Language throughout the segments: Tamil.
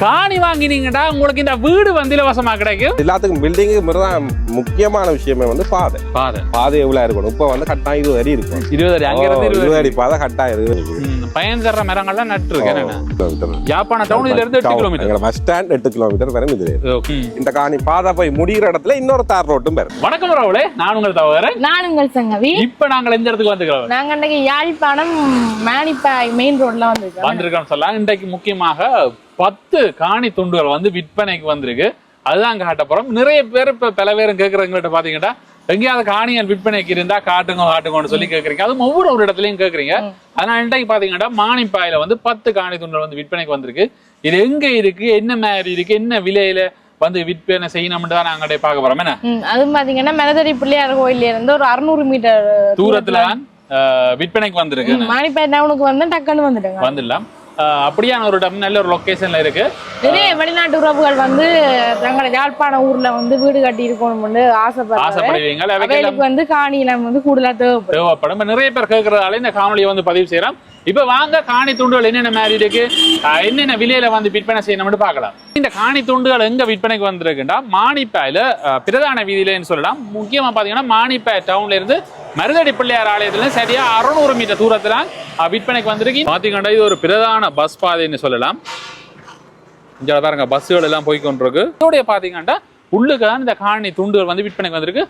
காணி வாங்கினீங்கடா உங்களுக்கு இந்த வீடு வந்து இலவசமா கிடைக்கும். எல்லாத்துக்கும் பில்டிங்கு தான் முக்கியமான விஷயமே வந்து பாதை. பாதை. பாதை எவ்வளவு இருக்கணும்? இப்ப வந்து கட்டாயம் இருபது அடி இருக்கும். இருபது அடி அங்க இருந்து இருபது அடி. பாதை கட்டாயம் இருக்குது ம், பயன் தர்ற மரங்கள்லாம் நட்டு இருக்கு கிலோமீட்டர் யாப்பான டவுன் இதுல இருந்து எட்டு கிலோமீட்டர். பஸ் ஸ்டாண்ட் எட்டு கிலோமீட்டர் வரும் இது. இந்த காணி பாதை போய் முடிகிற இடத்துல இன்னொரு தார் ரோட்டும் பெறும் வணக்கம் ராவுலே நான் உங்கள் தவிர நான் உங்கள் சங்கவி. இப்ப நாங்கள் எந்த இடத்துக்கு வந்துக்கிறோம் நாங்க அன்றைக்கு யாழ்ப்பாணம் மேனிப்பாய் மெயின் ரோட்ல வந்திருக்கோம் வந்திருக்கோம் சொல்லலாம். இன்றைக்கு முக்கியமாக பத்து காணி துண்டுகள் வந்து விற்பனைக்கு வந்திருக்கு. அதுதான் காட்ட நிறைய பேர் இப்ப பல பேரும் கேட்கறவங்கள்ட்ட பாத்தீங்கன்னா எங்கேயாவது காணிகள் விற்பனைக்கு இருந்தா காட்டுங்க காட்டுங்கன்னு சொல்லி கேக்குறீங்க. அதுவும் ஒவ்வொரு ஒரு இடத்துலயும் கேக்குறீங்க. அதனால இன்றைக்கு பாத்தீங்கன்னா மானிப்பாயில வந்து பத்து காணி துண்டுகள் வந்து விற்பனைக்கு வந்திருக்கு. இது எங்க இருக்கு என்ன மாதிரி இருக்கு என்ன விலையில வந்து விற்பனை செய்யணும்னு தான் நாங்க பார்க்க போறோம். என்ன? அதுவும் பாத்தீங்கன்னா மெனதடி பிள்ளையார் கோயில்ல இருந்து ஒரு அறுநூறு மீட்டர் தூரத்துல விற்பனைக்கு வந்திருக்கு. மானிப்பாய் டவுனுக்கு வந்து டக்குன்னு வந்துடுங்க. வந்துடலாம். அப்படியான ஒரு இடம் நல்ல ஒரு லொகேஷன்ல இருக்கு. நிறைய வெளிநாட்டு உறவுகள் வந்து தங்களை யாழ்ப்பாண ஊர்ல வந்து வீடு கட்டி இருக்கணும்னு ஆசைப்படுறாங்க வந்து காணியில வந்து கூடுதலா தேவைப்படும். தேவைப்படும். நிறைய பேர் கேட்கறதால இந்த காணொலியை வந்து பதிவு செய்யறோம் இப்ப வாங்க காணி துண்டுகள் என்னென்ன மாதிரி இருக்கு? என்னென்ன விலையில வந்து விற்பனை செய்யணும்னு பார்க்கலாம். இந்த காணி துண்டுகள் எங்க விற்பனைக்கு வந்திருக்குன்னா மானிப்பாயில பிரதான வீதியிலன்னு சொல்லலாம். முக்கியமா பாத்தீங்கன்னா மானிப்பாய் டவுன்ல இருந்து மருதடி பிள்ளையார் ஆலயத்துல சரியா அறுநூறு மீட்டர் தூரத்துல விற்பனைக்கு வந்திருக்கு. பாத்தீங்கன்னா இது ஒரு பிரதான பஸ் பாதைன்னு சொல்லலாம். இங்க பாருங்க பஸ்ஸுகள் எல்லாம் போய் கொண்டிருக்கு இதோடைய பாத்தீங்கன்னா உள்ளுக்கு தான் இந்த காணி துண்டுகள் வந்து விற்பனைக்கு வந்திருக்கு.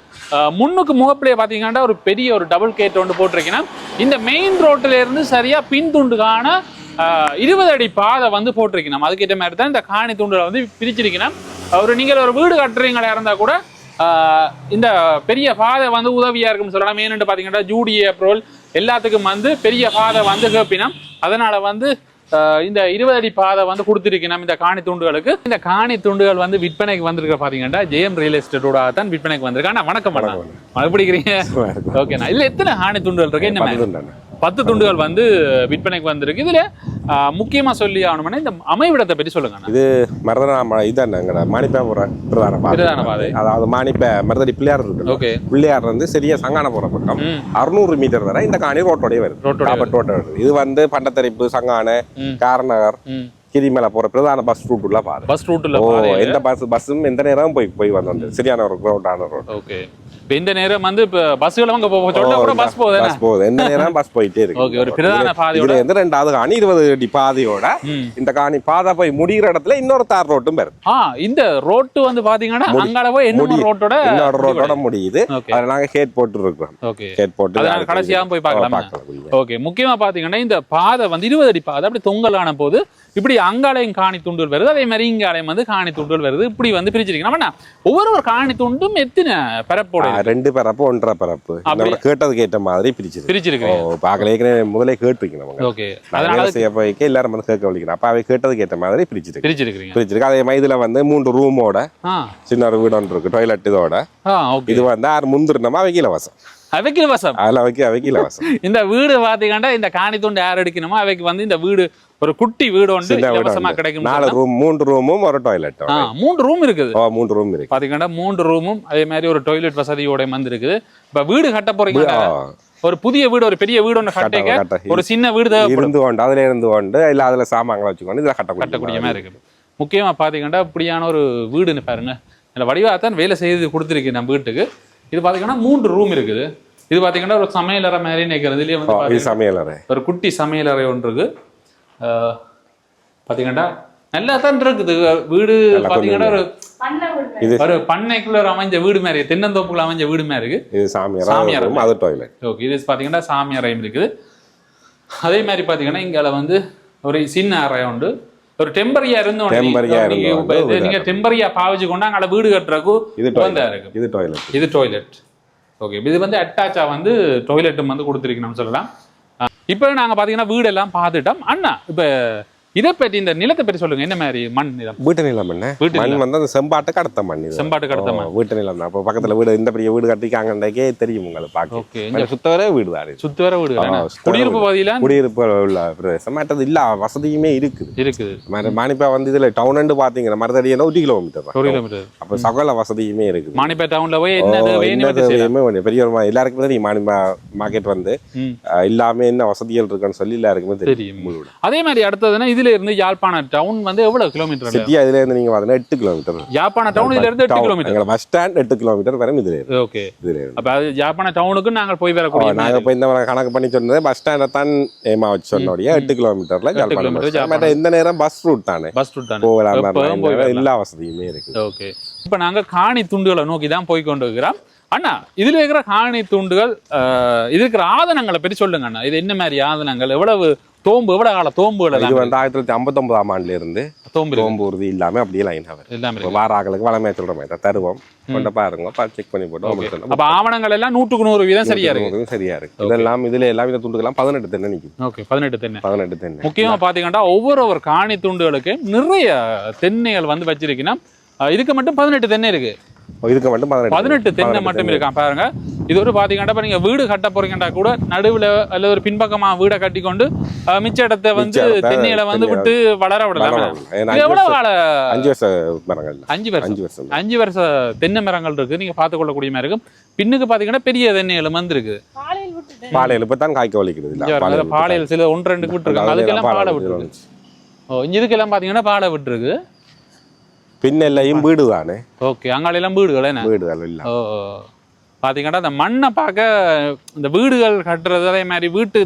முன்னுக்கு முகப்பிலே பாத்தீங்கன்னா ஒரு பெரிய ஒரு டபுள் கேட் ஒன்று போட்டிருக்கீங்கன்னா இந்த மெயின் ரோட்ல இருந்து சரியா பின் துண்டுக்கான இருபது அடி பாதை வந்து போட்டிருக்கணும் அதுக்கேற்ற மாதிரி தான் இந்த காணி துண்டுகளை வந்து பிரிச்சிருக்கணும் ஒரு நீங்கள் ஒரு வீடு கட்டுறீங்களா இருந்தா கூட இந்த பெரிய பாதை வந்து உதவியா இருக்கும்னு சொல்லலாம். ஏன்னு பாத்தீங்கன்னா ஜூடி ஏப்ரல் எல்லாத்துக்கும் வந்து பெரிய பாதை வந்து கேப்பினம். அதனால வந்து இந்த இருபது அடி பாதை வந்து கொடுத்துருக்கணும் இந்த காணி துண்டுகளுக்கு. இந்த காணி துண்டுகள் வந்து விற்பனைக்கு வந்திருக்க பாத்தீங்கன்னா ஜெயம் ரியல் எஸ்டேட்டோட தான் விற்பனைக்கு வந்திருக்கு. வணக்கம் அண்ணா. எப்படி இருக்கிறீங்க ஓகேண்ணா இதுல எத்தனை காணி துண்டுகள் இருக்கு? என்ன? பத்து துண்டுகள் வந்து விற்பனைக்கு வந்திருக்கு. இதுல ஆஹ் முக்கியமா சொல்லி ஆகணும்னா இந்த அமைவிடத்தை பற்றி சொல்லுங்க. இது மருதனா இதான் எங்கட? பிரதான பிரதான பாதை. பாதை. அதாவது மாணிப்ப மருதடி பிள்ளையார் இருக்கு ஓகே. பிள்ளையார் வந்து சரியா சங்கான போற பக்கம். அறுநூறு மீட்டர் வரை இந்த காணி ரோட்டோடய வருது. ரோட்டோட வருது. இது வந்து பண்டத்தரிப்பு சங்கான. காரநகர் கிரிமலை போற பிரதான பஸ் ரூட் உள்ள பாதை. பஸ் பாதை. எந்த பஸ் பஸ்ஸும் எந்த நேரம் போய் போய் வந்து சரியான ஒரு கிரௌண்டான ரோட் ஓகே. இப்போ இந்த நேரம் வந்து இப்போ பஸ்ஸுகள் அங்க போக கூட பஸ் போகுது பஸ் போகுது. எந்த நேரம் பஸ் போயிட்டே இருக்கு. ஓகே ஒரு பிரதான பாதையோட இருந்து ரெண்டாவது காணி இருபது அடி பாதையோட இந்த காணி பாதை போய் முடிகிற இடத்துல இன்னொரு தார் ரோட்டும் வருது. ஆ இந்த ரோட்டு வந்து பாத்தீங்கன்னா அங்கால போய் இன்னொரு ரோட்டோட இன்னொரு ரோட்டோட முடியுது. அதுல நாங்க ஹேட் போட்டு இருக்கோம் ஓகே ஹேட் போட்டு அதனால கடைசியா போய் பார்க்கலாமா? ஓகே முக்கியமா பாத்தீங்கன்னா இந்த பாதை வந்து இருபது அடி பாதை அப்படி தொங்கலான போது இப்படி அங்காலையும் காணி துண்டுகள் வருது அதே மாதிரி இங்காலையும் வந்து காணி துண்டுகள் வருது இப்படி வந்து பிரிச்சிருக்கீங்க நம்ம ஒவ்வொரு ஒரு காணி துண்டும் எத்தனை பரப்போட ரெண்டு பிறப்பு ஒன்றரை பிறப்பு அப்படி- நம்ம கேட்டதுக்கு ஏற்ற மாதிரி பிரிச்சிருக்கு ஓ பிரிச்சிருக்கீங்க பார்க்கல ஏற்கனவே முதலே ஓகே அதனால வேலை செய்ய போய்க்க எல்லாரும் வந்து கேட்க வலிக்கணும் அப்ப அவை கேட்டதுக்கு ஏற்ற மாதிரி பிரிச்சிருக்கு பிரிச்சிருக்கு அதே மாதிரி இதுல வந்து மூன்று ரூமோட சின்ன ஒரு வீடு ஒன்று இருக்கு டாய்லெட் இதோட இது வந்து ஆறு முந்திருந்தோமா அவைக்கு இலவசம் அவைக்கு வசம் அதில் வைக்க அவைக்கு இலவசம் இந்த வீடு பாத்தீங்கன்னா இந்த காணி துண்டு யார் அடிக்கணுமோ அவைக்கு வந்து இந்த வீடு ஒரு குட்டி வீடு ஒன்று சின்ன வீடு இலவசமா உண்டு. கிடைக்கும் நாலு ரூம் மூன்று ரூமும் ஒரு டாய்லெட் ஆ மூன்று ரூம் இருக்குது மூன்று ரூம் இருக்கு பாத்தீங்கன்னா மூன்று ரூமும் அதே மாதிரி ஒரு டாய்லெட் வசதியோட வந்து இருக்குது இப்ப வீடு கட்ட போறீங்க ஒரு புதிய வீடு ஒரு பெரிய வீடு ஒன்று கட்டிக்க கட்ட- ஒரு சின்ன வீடு இருந்து கொண்டு அதுல இருந்து கொண்டு இல்ல அதுல சாமான்களை வச்சுக்கொண்டு இதுல கட்டக்கூடிய கட்டக்கூடிய மாதிரி இருக்கு முக்கியமா பாத்தீங்கன்னா இப்படியான ஒரு வீடுன்னு பாருங்க இந்த வடிவாத்தான் வேலை செய்து கொடுத்துருக்கு நம்ம வீட்டுக்கு இது பாத்தீங்கன்னா மூன்று ரூம் இருக்குது. இது பாத்தீங்கன்னா ஒரு சமையலறை மாதிரி நினைக்கிறது. இதுலயே வந்து ஓ, இது பாத்தீங்கன்னா சமையல் அறை ஒரு குட்டி சமையலறை ஒன்று இருக்கு ஆஹ், பாத்தீங்கன்னா நல்லா தான் இருக்குது. வீடு பாத்தீங்கன்னா ஒரு ஒரு பண்ணைக்குள்ள ஒரு அமைஞ்ச வீடு மாதிரி தென்னந்தோப்புக்குள்ள அமைஞ்ச வீடு மாதிரி இருக்கு. இது சாமியார் சாமியார் room, அது டாய்லெட் ஓகே இது பார்த்தீங்கன்னா சாமி அறையும் இருக்குது. அதே மாதிரி பார்த்தீங்கன்னா இங்கால வந்து ஒரு சின்ன அறை உண்டு. ஒரு டெம்பரியா இருந்தோம். இருந்தோண்டு ஒரு நீங்க டெம்பரியா பாவிச்சு கொண்டு அங்கால வீடு கட்டுறதுக்கு இது டாய்லெட் இது டாய்லெட் இது டாய்லெட் ஓகே இது வந்து அட்டாச்சா வந்து டாய்லெட்டும் வந்து கொடுத்துருக்கணும்னு சொல்லலாம். இப்போ நாங்க பாத்தீங்கன்னா வீடு எல்லாம் பார்த்துட்டோம். அண்ணா இப்போ இதை பற்றி இந்த நிலத்தை பற்றி சொல்லுங்க. என்ன மாதிரி மண் நிலம்? வீட்டு நிலம் என்ன? வீட்டு மண் வந்து அந்த செம்பாட்டுக்கு அடுத்த மண் இது. செம்பாட்டுக்கு அடுத்த மண். வீட்டு நிலம். தான் அப்போ பக்கத்துல வீடு இந்த பெரிய வீடு கட்டிக்காங்கன்றக்கே தெரியும் உங்களுக்கு பார்க்க ஓகே சுத்தவரே வீடு தான் இது. சுத்து வர வீடு குடியிருப்பு. பகுதியில? குடியிருப்பு உள்ள பிரதேசம். மற்றது இல்ல வசதியுமே இருக்குது. இருக்குது. மானிப்பா வந்து இதுல டவுன் பாத்தீங்கன்னா மருதடியா ஒரு கிலோமீட்டர் ஒரு கிலோமீட்டர் அப்ப சகல வசதியுமே இருக்குது. மானிப்பேட் டவுன்ல போய் என்ன. தேவையுமே. பெரிய ஒரு எல்லாருக்குமே தெரியும் மானிப்பா மார்க்கெட் வந்து. எல்லாமே என்ன வசதிகள் இருக்குன்னு சொல்லி எல்லாருக்குமே தெரியும் தெரியும். அதே மாதிரி அடுத்ததுன்னா இதுல இருந்து யாழ்ப்பாண டவுன் வந்து எவ்வளவு கிலோமீட்டர் சிட்டியா இதுல இருந்து நீங்க பார்த்தீங்கன்னா எட்டு கிலோமீட்டர் யாழ்ப்பாண டவுன் இதுல இருந்து எட்டு கிலோமீட்டர் பஸ் ஸ்டாண்ட் எட்டு கிலோமீட்டர் வரும் இதுல ஓகே இதுல அப்ப யாழ்ப்பாண டவுனுக்கு நாங்கள் போய் வரக்கூடிய நாங்க இப்ப இந்த கணக்கு பண்ணி சொன்னது பஸ் ஸ்டாண்டை தான் ஏமா வச்சு சொன்னோடைய எட்டு கிலோமீட்டர்ல. மற்ற இந்த நேரம் பஸ் ரூட் தானே. பஸ் ரூட் தானே. போகலாம் போய். எல்லா வசதியுமே இருக்கு. ஓகே இப்போ நாங்க காணி துண்டுகளை நோக்கி தான் போய் கொண்டு இருக்கிறோம் அண்ணா இதுல இருக்கிற காணி துண்டுகள் இது இருக்கிற ஆதனங்களை பற்றி சொல்லுங்க அண்ணா. இது என்ன மாதிரி ஆதனங்கள்? எவ்வளவு தோம்பு எவ்வளவு கால தோம்புகள் இது வந்து ஆயிரத்தி தொள்ளாயிரத்தி ஐம்பத்தொன்பதாம் ஆண்டுல இருந்து தோம்பு. சோம்பு உறுதி இல்லாம அப்படியே லைன் ஆகும் எல்லாமே இப்போ இருக்கு. வார ஆக்களுக்கு வளமையா சொல்ற மாதிரி தான் தருவோம் கொண்ட பாருங்க செக் பண்ணி போட்டு உங்களுக்கு சொன்னா அப்ப ஆவணங்கள் எல்லாம் நூற்றுக்கு நூறு வீதம் சரியா இருக்கு. சரியா இருக்கு. இதெல்லாம் இதுல எல்லாம் இந்த துண்டுகள்லாம் பதினெட்டு தென்னை நிக்குது. ஓகே பதினெட்டு தென்னை. பதினெட்டு தென்னை. முக்கியமா பாத்தீங்கன்னா ஒவ்வொரு ஒரு காணி துண்டுகளுக்கு நிறைய தென்னைகள் வந்து வச்சிருக்கீங்கன்னா இதுக்கு மட்டும் பதினெட்டு தென்னை இருக்கு. இதுக்கு மட்டும் பதினெட்டு தென்னை மட்டும் இருக்கான் பாருங்க. இது ஒரு பாத்தீங்கன்னா இப்ப நீங்க வீடு கட்ட போறீங்கன்னா கூட நடுவுல அல்லது ஒரு பின்பக்கமா வீடை கட்டி கொண்டு மிச்ச இடத்தை வந்து தென்னையில வந்து விட்டு வளர விடலாம். எவ்வளவு வருஷம் கால அஞ்சு வருஷம் மரங்கள். அஞ்சு வருஷம். அஞ்சு வருஷம். அஞ்சு வருஷ தென்னை மரங்கள் இருக்கு. நீங்க பார்த்து கொள்ளக்கூடிய மாதிரி இருக்கும். பின்னுக்கு பாத்தீங்கன்னா பெரிய தென்னைகள் வந்து இருக்கு. பாலையில இப்ப தான் காய்க்க வலிக்கிறது பாலையில சில ஒன்று ரெண்டு விட்டு இருக்காங்க அதுக்கெல்லாம் பாலை விட்டுருக்கு. ஓ இதுக்கெல்லாம் பாத்தீங்கன்னா பாலை விட்டுருக்கு. பின்னெல்லையும் வீடு தானே ஓகே அங்காலெல்லாம் வீடுகள் என்ன வீடு தான் இல்ல ஓ பாத்தீங்கன்னா அந்த மண்ணை பார்க்க இந்த வீடுகள் கட்டுறது அதே மாதிரி வீட்டு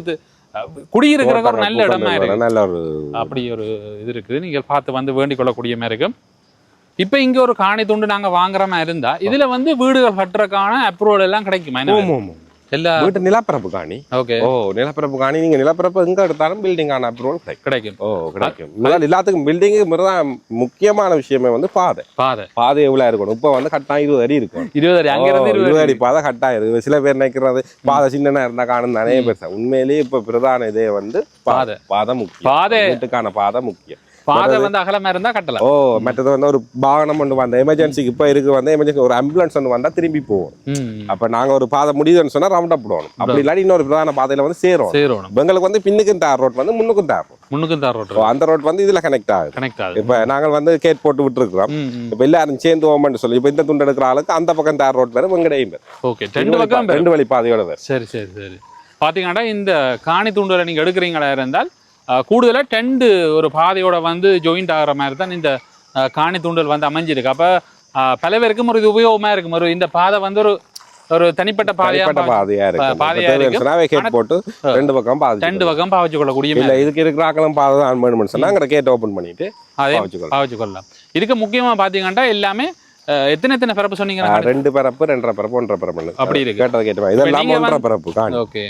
குடியிருக்கிறதுக்கு ஒரு நல்ல இடமா இருக்கு நல்ல ஒரு அப்படி ஒரு இது இருக்குது நீங்கள் பார்த்து வந்து வேண்டிக் கொள்ளக்கூடிய மாதிரி இருக்கும் இப்போ இங்க ஒரு காணி துண்டு நாங்க வாங்குற மாதிரி இருந்தா இதுல வந்து வீடுகள் கட்டுறதுக்கான அப்ரூவல் எல்லாம் கிடைக்குமா. எல்லா வீட்டு நிலப்பரப்பு காணி. ஓகே. ஓ நிலப்பரப்பு காணி. நீங்க நிலப்பரப்பு எங்க எடுத்தாலும் பில்டிங் ஆன அப்ரூவல் கிடைக்கும். கிடைக்கும். ஓ கிடைக்கும். எல்லாத்துக்கும் பில்டிங்கு முதல்ல முக்கியமான விஷயமே வந்து பாதை. பாதை. பாதை எவ்வளவு இருக்கணும்? இப்ப வந்து கட்டாயம் இருபது அடி இருக்கும். இருபது அடி. அங்க இருந்து இருபது அடி. பாதை கட்டாயம் இருக்கு சில பேர் நினைக்கிறது பாதை சின்னனா இருந்தா காணும் நிறைய பேர். உண்மையிலேயே இப்ப பிரதான இதே வந்து பாதை. பாதை. பாதை முக்கியம். பாதை. வீட்டுக்கான பாதை முக்கியம். பாதை வந்து அகலமா இருந்தா கட்டலாம். ஓ மற்றது வந்து ஒரு வாகனம் ஒன்று வந்த எமர்ஜென்சிக்கு இப்போ இருக்கு வந்து எமர்ஜென்சி ஒரு ஆம்புலன்ஸ் ஒன்று வந்தா திரும்பி போவோம் அப்ப நாங்க ஒரு பாதை முடியுதுன்னு சொன்னா ரவுண்ட் அப் போடணும். அப்படி இல்லாட்டி இன்னொரு பிரதான பாதையில வந்து சேரும் எங்களுக்கு வந்து பின்னுக்கும் தார் ரோட் வந்து முன்னுக்கும் தார் ரோட் முன்னுக்கும் தான் ரோட் அந்த ரோட் வந்து இதுல கனெக்ட் ஆகுது. கனெக்ட் ஆகுது. இப்ப நாங்கள் வந்து கேட் போட்டு விட்டுருக்கிறோம். இப்ப எல்லாரும் சேர்ந்து ஓமன்னு சொல்லி இப்ப இந்த துண்டு எடுக்கிற ஆளுக்கு அந்த பக்கம் தார் ரோட் வேற வெங்கடையும் ஓகே ரெண்டு பக்கம். ரெண்டு வழி பாதையோட சரி சரி சரி. பார்த்தீங்கன்னா இந்த காணி தூண்டுதலை நீங்கள் எடுக்கிறீங்களா இருந்தால் கூடுதலாக டெண்டு ஒரு பாதையோட வந்து ஜாயிண்ட் ஆகிற மாதிரி தான் இந்த காணி தூண்டல் வந்து அமைஞ்சிருக்கு. அப்போ பல பேருக்கும் ஒரு இது உபயோகமாக இருக்கும். ஒரு இந்த பாதை வந்து ஒரு ஒரு தனிப்பட்ட பாதையா இருக்கு பாதையா இருக்கு. சொன்னா ஆனா- போட்டு ரெண்டு பக்கம் பாதை ரெண்டு பக்கம் பாவச்சு கொள்ளக்கூடிய இல்ல இதுக்கு இருக்கிற ஆக்களும் பாதை தான் வேணும்னு சொன்னா அங்க கேட் ஓபன் பண்ணிட்டு அதே. பாவச்சு கொள்ளலாம் இதுக்கு முக்கியமாக பார்த்தீங்கன்னா எல்லாமே எத்தனை எத்தனை பிறப்பு சொன்னீங்க ரெண்டு பரப்பு ரெண்டரை பரப்பு ஒன்றரை பரப்பு அப்படி இருக்கு. கேட்டதை கேட்டு இதெல்லாம் ஒன்றரை பரப்பு ஓகே.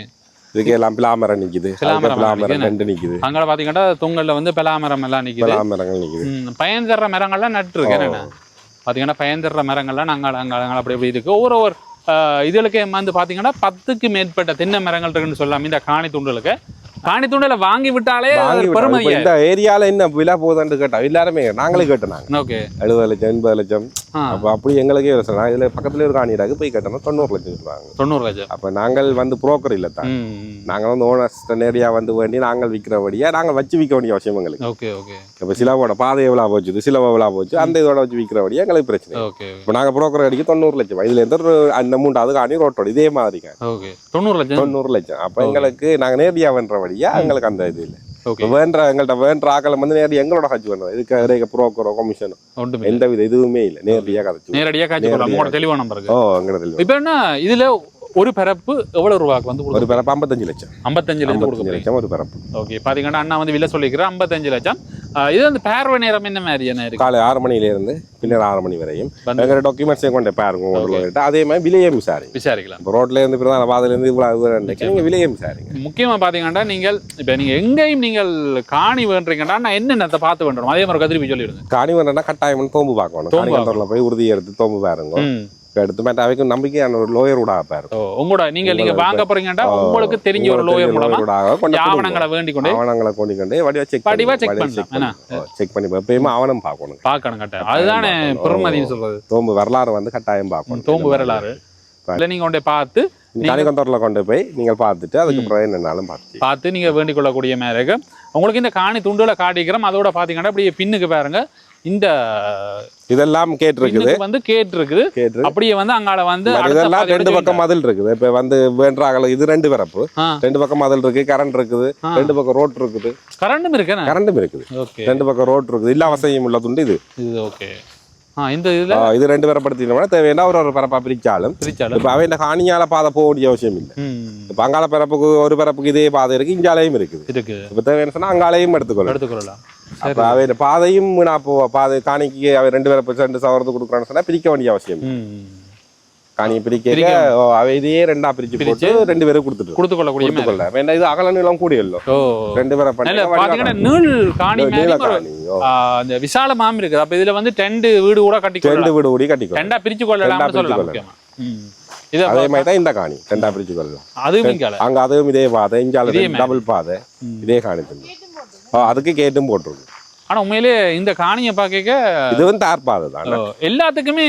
இதுக்கு எல்லாம் பிலாமரம் நிக்குது. நிக்குது. ரெண்டு நிக்குது. அங்கே பார்த்தீங்கன்னா தொங்கல்ல வந்து பலாமரம் எல்லாம் நிற்கிது பிலாமரங்கள் நிக்குது. பயன் தர்ற மரங்கள்லாம் நட்டுருக்கு என்னென்ன பார்த்தீங்கன்னா பயன் தர்ற மரங்கள்லாம் நாங்கள் அங்கே அங்கே அப்படி அப்படி இருக்கு. ஒவ்வொரு ஒரு இதுகளுக்கு வந்து பார்த்தீங்கன்னா பத்துக்கு மேற்பட்ட தென்னை மரங்கள் இருக்குன்னு சொல்லலாம். இந்த காணி துண்டலுக்கு காணி துண்டலை வாங்கி விட்டாலே இப்ப இந்த ஏரியால என்ன விலை போகுதுன்னு கேட்டா எல்லாருமே நாங்களே கேட்டோம் ஓகே. எழுபது லட்சம் எண்பது லட்சம். அப்ப அப்படி எங்களுக்கே யோசனை இதுல பக்கத்துல ஒரு காணிடாக்கு போய் கேட்டோம்னா தொண்ணூறு லட்சம் சொல்றாங்க தொண்ணூறு லட்சம். அப்ப நாங்கள் வந்து புரோக்கர் இல்ல தான். நாங்கள் வந்து ஓனர்ஸ் நேரடியா வந்து வேண்டி நாங்கள் விற்கிறபடியா நாங்கள் வச்சு விற்க வேண்டிய அவசியம் எங்களுக்கு. Okay okay. இப்ப சிலவோட பாதை எவ்வளோ போச்சு சிலவ எவ்வளோ போச்சு அந்த இதோட வச்சு விற்கிறபடியா எங்களுக்கு பிரச்சனை. இப்ப நாங்க புரோக்கர் அடிக்க தொண்ணூறு லட்சம். இதுல இருந்து ஒரு அந்த மூன்றாவது காணி ரோட்டோட இதே மாதிரி காணி. தொண்ணூறு லட்சம். தொண்ணூறு லட்சம். அப்ப எங்களுக்கு நாங்க நேரடியா வேண்டபடியா எங்களுக்கு அந்த இது இல்லை. வேண்ட எங்கள்கிட்ட வேண்ட ஆக்கள் வந்து நேரடி எங்களோட ஹஜ் பண்ணுறோம் இதுக்கு இடையே புரோக்கரோ கமிஷனோ எந்த வித இதுவுமே இல்லை. நேரடியா கதைச்சு நேரடியாக உங்களோட தெளிவான நம்பருக்கு ஓ எங்களுக்கு இப்போ என்ன இதுல ஒரு பிறப்பு எவ்வளவு ரூபாய்க்கு வந்து ஒரு பிறப்பு ஐம்பத்தஞ்சு லட்சம். ஐம்பத்தஞ்சு லட்சம் ஒரு பிறப்பு. ஓகே பாத்தீங்கன்னா அண்ணா வந்து விலை சொல்லிக்கிறேன் ஐம்பத்தஞ்சு லட்சம். இது வந்து பார்வை நேரம் என்ன மாதிரி என்ன இருக்கு? காலை ஆறு மணில இருந்து பின்னர் ஆறு மணி வரையும். எங்களோட டாக்குமெண்ட்ஸையும் கொண்டு பாருங்க உங்களுக்கு அதே மாதிரி விலையம் விசாரிங்க. விசாரிக்கலாம். இப்போ ரோட்ல இருந்து பிரதான பாதையில இருந்து இவ்வளவு தூரம் இருக்கு. நீங்க விலையம் விசாரிங்க. முக்கியமா பாத்தீங்கன்னா நீங்கள் இப்ப நீங்க எங்கேயும் நீங்கள் காணி வேண்டுறீங்கன்னா நான் என்னென்னத்தை பார்த்து வேண்டுறோம் அதே மாதிரி கதிரி போய் சொல்லிடுங்க. காணி வேணும்னா கட்டாயம் தோம்பு பார்க்கணும். காணி போய் உறுதி எடுத்து தோம்பு பாருங்க. எடுத்து மேட்ட அவைக்கும் நம்பிக்கையான ஒரு லோயர் பாருங்க ஓ, உங்களோட நீங்க நீங்க வாங்க போறீங்கன்னா உங்களுக்கு தெரிஞ்ச ஒரு லோயர் மூலமா போய் ஆவணங்களை வேண்டிக் கொண்டு ஆவணங்களை கொண்டு கொண்டு வடிவா செக் வடிவா check பண்ணலாம்? செக் பண்ணி. எப்பயுமே ஆவணம் பார்க்கணும். பார்க்கணும் கட்டாயம் அதுதானே. பெருமதின்னு சொல்றது. தோம்பு வரலாறு வந்து கட்டாயம் பார்க்கணும். தோம்பு வரலாறு. இல்ல நீங்க கொண்டு பார்த்து கனிகந்தூரில் கொண்டு போய் நீங்கள் பார்த்துட்டு அதுக்கப்புறம் என்னன்னாலும் பார்த்து பார்த்து நீங்க வேண்டிக் கொள்ளக்கூடிய இருக்கு உங்களுக்கு இந்த காணி துண்டுல காட்டிக்கிறோம். அதோட பாத்தீங்கன்னா அப்படியே பின்னுக்கு பாருங்க. இந்த இதெல்லாம் கேட்டிருக்குது. வந்து கேட் இருக்குது கேட்டு அப்படியே வந்து அங்கால வந்து இதெல்லாம் ரெண்டு பக்கம் மதில் இருக்குது. இப்ப வந்து வேண்டாகல இது ரெண்டு பரப்பு ரெண்டு பக்கம் மதில் இருக்கு கரண்ட் இருக்குது. ரெண்டு பக்கம் ரோட் இருக்குது. கரண்டும் இருக்கேண்ணே. கரண்டும் இருக்குது. ரெண்டு பக்கம் ரோட் இருக்குது. இல்ல அவசியம் உள்ள துண்டு இது. இது ஓகே. இந்த இதுல? இது ரெண்டு பரப்படுத்தினோம்னா தேவையான ஒரு ஒரு பரப்பா பிரிச்சாலும் பிரிச்சாலும். இப்ப அவன் காணியால பாதை போக வேண்டிய அவசியம் இல்லை. இப்ப அங்கால பரப்புக்கு ஒரு பரப்புக்கு இதே பாதை இருக்கு இங்காலையும் இருக்குது. இருக்கு இப்ப தேவையான சொன்னா அங்காலையும் எடுத்துக்கொள்ளலாம். எடுத்துக்கொள்ளலாம். அப்ப அவன் பாதையும் வீணா போ பாதை காணிக்கு அவன் ரெண்டு பேரை ரெண்டு சவரத்து கொடுக்குறான்னு சொன்னா பிரிக்க வேண்டிய அவசியம் இல்லை. காணியை பிரிக்க அவ இதையே ரெண்டா பிரிச்சு பிரிச்சு போட்டு ரெண்டு பேரும் கொடுத்துட்டு கொடுத்துக்கொள்ளக்கூடிய மாதிரி. கொடுத்துக்கொள்ள வேண்டாம் இது அகல நீளம் கூடியല്ലോ ஓ. ரெண்டு பேரை பாத்தீங்கன்னா நீள் காணி நீள காணி. அந்த விசாலமாம் இருக்குது. அப்ப இதுல வந்து டெண்டு வீடு கூட கட்டி ரெண்டு கொள்ளலாம். வீடு கூடி பிரிச்சு ரெண்டா பிரிச்சு கொள்ளலாம். முக்கியமா. ம். இது அதே மாதிரி தான் இந்த காணி. ரெண்டா பிரிச்சு கொள்ளலாம். அதுவும் அங்க அதுவும் இதே பாதை மாதிரி. டபுள் பாதை. இதே காணி ஓ அதுக்கு கேட்டும் போட்டிருக்கு. ஆனா உண்மையிலே இந்த காணியை பார்க்க இது வந்து தார் பாதை தான் எல்லாத்துக்குமே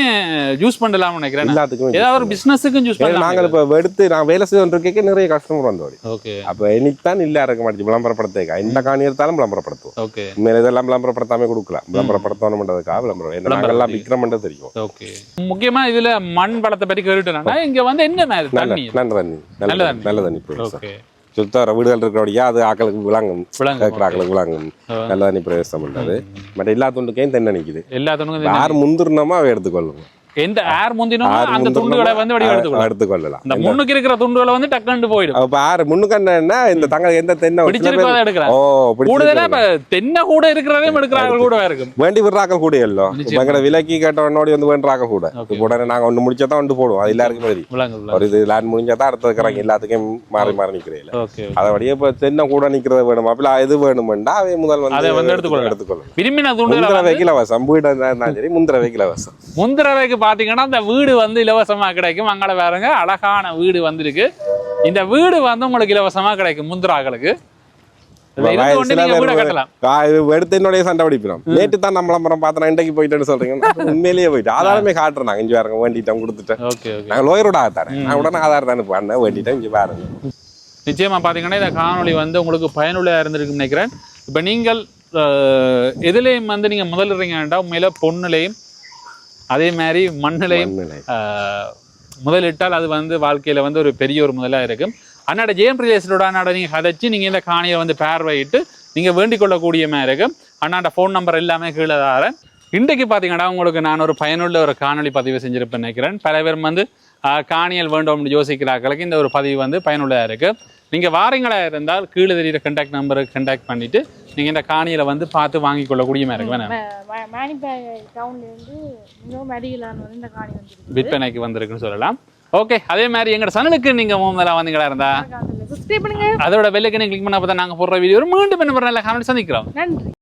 யூஸ் பண்ணலாம்னு நினைக்கிறேன் எல்லாத்துக்குமே ஏதாவது ஒரு பிசினஸுக்கும் யூஸ் பண்ணலாம் நாங்கள் இப்ப எடுத்து நான் வேலை செய்து நிறைய கஸ்டமர் வந்தோடி. ஓகே. அப்ப இன்னைக்குதான் இல்ல இருக்க மாட்டேங்குது. விளம்பரப்படுத்தேக்கா இந்த காணி எடுத்தாலும் விளம்பரப்படுத்துவோம். ஓகே. உண்மையில இதெல்லாம் விளம்பரப்படுத்தாம கொடுக்கலாம். விளம்பரப்படுத்தணும்ன்றதுக்காக விளம்பரம். என்ன நாங்கெல்லாம் விக்ரமன்றது தெரியும். ஓகே. முக்கியமா இதுல மண் வளத்தை பத்தி கேட்டுனா இங்க வந்து என்ன நல்ல தண்ணி? நல்ல தண்ணி. நல்ல ஓகே. சுத்த வீடுகள் இருக்கிறபடியா அது ஆக்களுக்கு விளங்கும். ஆக்களுக்கு விளங்கும். நல்ல தண்ணி பிரவேசம் பண்றது. பட் எல்லா துண்டுக்கையும் தென்னை நிக்குது எல்லாத்துக்கும் யார் முந்திருந்தோமோ அவ எடுத்துக்கொள்ளும். எந்த ஏர் முந்தினோ அந்த துண்டுகளை வந்து வடிவம் அவ எடுத்துக்கொள்ளலாம் இந்த முன்னுக்கு இருக்கிற துண்டுகளை வந்து டக்குன்னு போயிடும். அப்ப யாரு முன்னுக்கன்னா இந்த தங்க எந்த தென்னை சில பிடிச்சிருக்கோ பேர் அதை எடுக்கிறாங்க ஓ கூடுதலா இப்ப தென்னை கூட இருக்கிறதையும் எடுக்கிறாங்க கூட இருக்கும். வேண்டி விடுறாக்கள் கூட இல்லோ. எங்கட விலைக்கு கேட்டவனோடி வந்து வேண்டாக்க கூட. இப்போ உடனே நாங்க ஒண்ணு முடிச்சா தான் ஒன்று போடுவோம். அது எல்லாருக்கும் விளங்கு ஒரு இது லேண்ட் முடிஞ்சா தான் அடுத்த இருக்கிறாங்க எல்லாத்துக்கும் மாறி மாறி நிக்கிறேன் ஓகே அதபடியே இப்ப தென்னை கூட நிக்கிறது வேணும். அப்படி இது வேணுமெண்டா அவன் முதல் வந்து அதை வந்து எடுத்துக்கொள்ளலாம். எடுத்துக்கொள்ளலாம். விரும்பின முந்திர வந்து வைக்கல வசம். வீடு இருந்தாலும் சரி முந்திர வைக்கல வசம். முந்திரவைக்கு பாத்தீங்கன்னா அந்த வீடு வந்து இலவசமா கிடைக்கும். அங்கே பாருங்க அழகான வீடு வந்திருக்கு. இந்த வீடு வந்து உங்களுக்கு இலவசமா கிடைக்கும் முந்திராக்களுக்கு. எடுத்து என்னுடைய சண்டை பிடிப்பினோம் நேற்று தான் நம்மள மரம் பார்த்தா இன்றைக்கு போயிட்டேன்னு சொல்றீங்க. உண்மையிலேயே போயிட்டு ஆதாரமே காட்டுறேன் நாங்க இங்க வேறங்க வேண்டிட்டோம் கொடுத்துட்டேன். லோயரோட நான் உடனே ஆதாரம் தானே பண்ணேன் வேண்டிட்டேன் இங்க பாருங்க. இந்த காணொளி வந்து உங்களுக்கு பயனுள்ளதா இருந்திருக்குன்னு நினைக்கிறேன். இப்ப நீங்கள் எதுலேயும் வந்து நீங்க முதலிடுறீங்கன்னா உண்மையில பொண்ணுலையும் அதே மாதிரி மண்ணிலையும் முதலிட்டால் அது வந்து வாழ்க்கையில வந்து ஒரு பெரிய ஒரு முதலா இருக்கும். அன்னாட ஜேம் ரிலேஷனோட அன்னாட நீங்க கதைச்சு நீங்க இந்த காணியை வந்து பார்வையிட்டு நீங்க வேண்டிக் கொள்ளக்கூடிய மாதிரி இருக்கும். அண்ணாண்ட ஃபோன் நம்பர் எல்லாமே கீழே தாரேன் இன்றைக்கு பார்த்தீங்கன்னா உங்களுக்கு நான் ஒரு பயனுள்ள ஒரு காணொளி பதிவு செஞ்சிருப்பேன் நினைக்கிறேன். பல பேர் வந்து காணியல் வேண்டும்னு யோசிக்கிறார்களுக்கு இந்த ஒரு பதிவு வந்து பயனுள்ளதாக இருக்கு. நீங்க வாரங்களா இருந்தால் கீழே தெரியுற கண்டாக்ட் நம்பருக்கு கண்டாக்ட் பண்ணிட்டு நீங்க இந்த காணியில வந்து பார்த்து வாங்கி கொள்ளக்கூடிய மாதிரி இருக்கு வேணாம் விற்பனைக்கு வந்திருக்குன்னு சொல்லலாம். ஓகே அதே மாதிரி எங்களோட சேனலுக்கு நீங்க முதல்ல வந்தீங்களா இருந்தா? அதோட வெள்ளைக்கனை கிளிக் பண்ண பார்த்தா நாங்க போடுற வீடியோ மீண்டும் என்ன நல்ல காணொலி சந்திக்கிறோம். நன்றி.